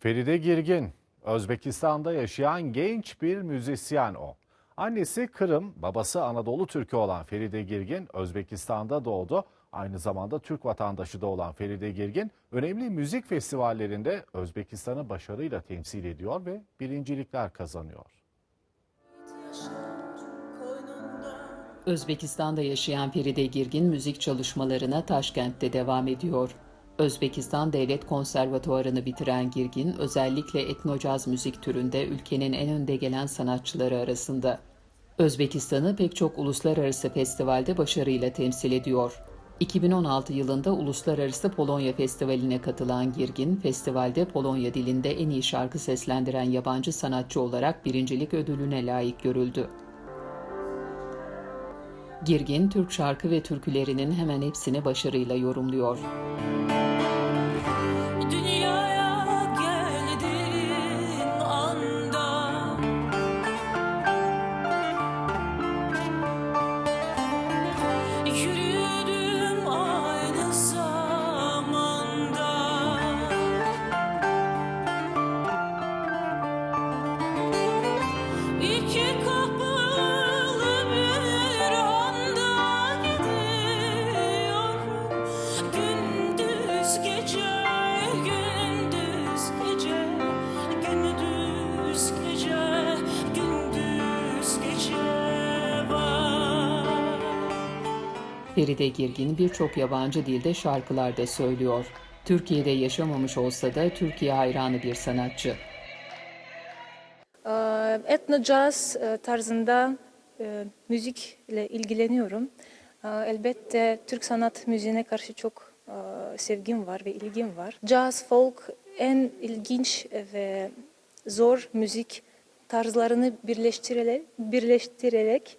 Feride Girgin, Özbekistan'da yaşayan genç bir müzisyen o. Annesi Kırım, babası Anadolu Türkü olan Feride Girgin, Özbekistan'da doğdu. Aynı zamanda Türk vatandaşı da olan Feride Girgin, önemli müzik festivallerinde Özbekistan'ı başarıyla temsil ediyor ve birincilikler kazanıyor. Özbekistan'da yaşayan Feride Girgin müzik çalışmalarına Taşkent'te devam ediyor. Özbekistan Devlet Konservatuvarını bitiren Girgin, özellikle etnocaz müzik türünde ülkenin en önde gelen sanatçıları arasında. Özbekistan'ı pek çok uluslararası festivalde başarıyla temsil ediyor. 2016 yılında Uluslararası Polonya Festivali'ne katılan Girgin, festivalde Polonya dilinde en iyi şarkı seslendiren yabancı sanatçı olarak birincilik ödülüne layık görüldü. Girgin, Türk şarkı ve türkülerinin hemen hepsini başarıyla yorumluyor. Feride Girgin birçok yabancı dilde şarkılar da söylüyor. Türkiye'de yaşamamış olsa da Türkiye hayranı bir sanatçı. Ee, Etno jazz e, tarzında e, müzikle ilgileniyorum. Ee, Elbette Türk sanat müziğine karşı çok e, sevgim var ve ilgim var. Jazz, folk en ilginç ve zor müzik tarzlarını birleştirerek, birleştirerek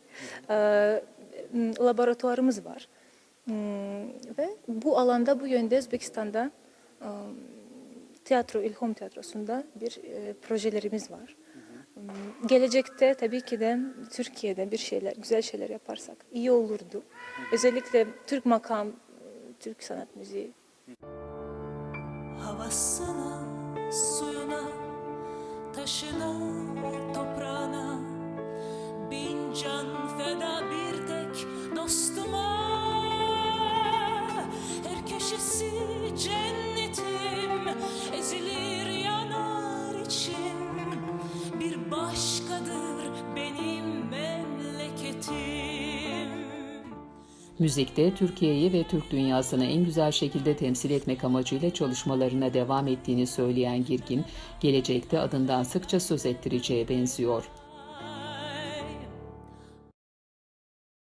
laboratuvarımız var. Hmm, Ve bu alanda bu yönde Özbekistan'da e, tiyatro, İlhom Tiyatrosu'nda bir e, projelerimiz var. Hmm, Gelecekte tabii ki de Türkiye'de bir şeyler, güzel şeyler yaparsak iyi olurdu. Özellikle Türk makam, Türk sanat müziği Havasına, suyuna, taşına, başkadır benim memleketim Müzikte Türkiye'yi ve Türk dünyasını en güzel şekilde temsil etmek amacıyla çalışmalarına devam ettiğini söyleyen Girgin, gelecekte adından sıkça söz ettireceğe benziyor.